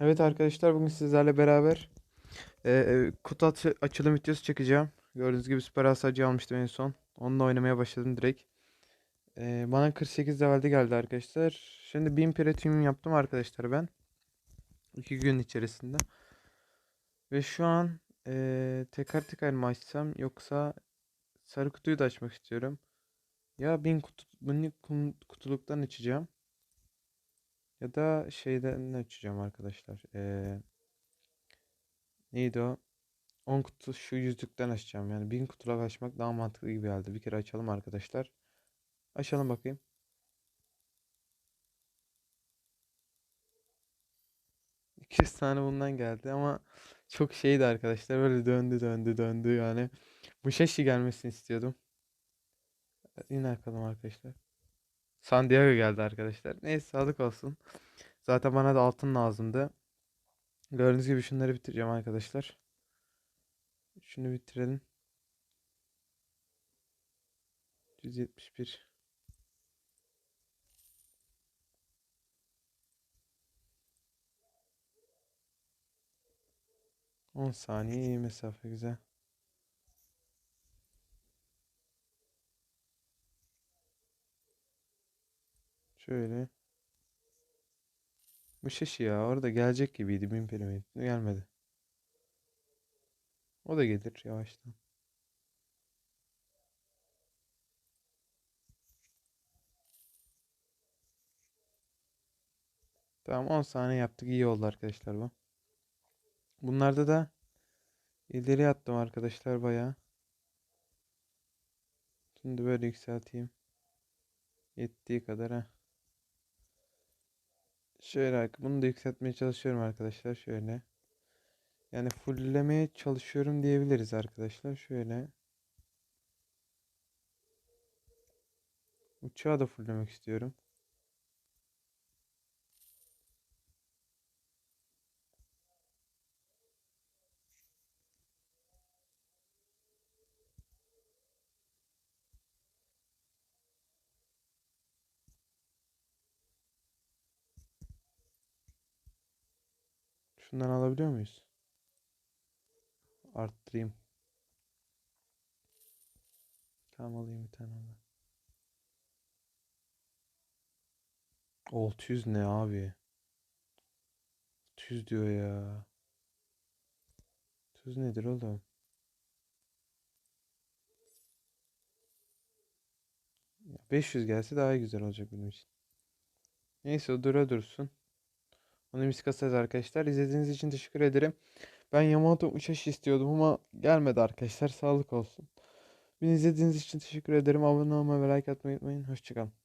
Evet arkadaşlar bugün sizlerle beraber e, e, kutu açılım videosu çekeceğim. Gördüğünüz gibi süper hasarcı almıştım en son. Onunla oynamaya başladım direkt. E, bana 48 levelde geldi arkadaşlar. Şimdi 1000 platinum yaptım arkadaşlar ben. 2 gün içerisinde. Ve şu an e, teker teker mi açsam yoksa sarı kutuyu da açmak istiyorum. Ya 1000 kutu, 1000 kutuluktan açacağım. Ya da şeyden açacağım arkadaşlar. Ee, neydi o? 10 kutu şu yüzlükten açacağım. Yani 1000 kutular açmak daha mantıklı gibi geldi. Bir kere açalım arkadaşlar. Açalım bakayım. İki tane bundan geldi ama çok şeydi arkadaşlar. Böyle döndü döndü döndü yani. Bu şaşı gelmesini istiyordum. Yine bakalım arkadaşlar. San Diego geldi arkadaşlar. Neyse sağlık olsun. Zaten bana da altın lazımdı. Gördüğünüz gibi şunları bitireceğim arkadaşlar. Şunu bitirelim. 171. On saniye iyi mesafe güzel. Şöyle. Bu şaşı ya orada gelecek gibiydi bin piramit. Gelmedi. O da gelir yavaştan. Tamam 10 saniye yaptık. iyi oldu arkadaşlar bu. Bunlarda da ileri attım arkadaşlar bayağı. Şimdi böyle yükselteyim. Yettiği kadar ha. Şöyle bunu da yükseltmeye çalışıyorum arkadaşlar. Şöyle. Yani fulllemeye çalışıyorum diyebiliriz arkadaşlar. Şöyle. Uçağı da fulllemek istiyorum. Şundan alabiliyor muyuz? Arttırayım. Tamam alayım bir tane ondan. 600 ne abi? 600 diyor ya. 600 nedir oğlum? Ya 500 gelse daha güzel olacak benim için. Neyse o dura dursun. Biz kasarız arkadaşlar. İzlediğiniz için teşekkür ederim. Ben Yamato uçaş istiyordum ama gelmedi arkadaşlar. Sağlık olsun. Beni izlediğiniz için teşekkür ederim. Abone olmayı ve like atmayı unutmayın. Hoşçakalın.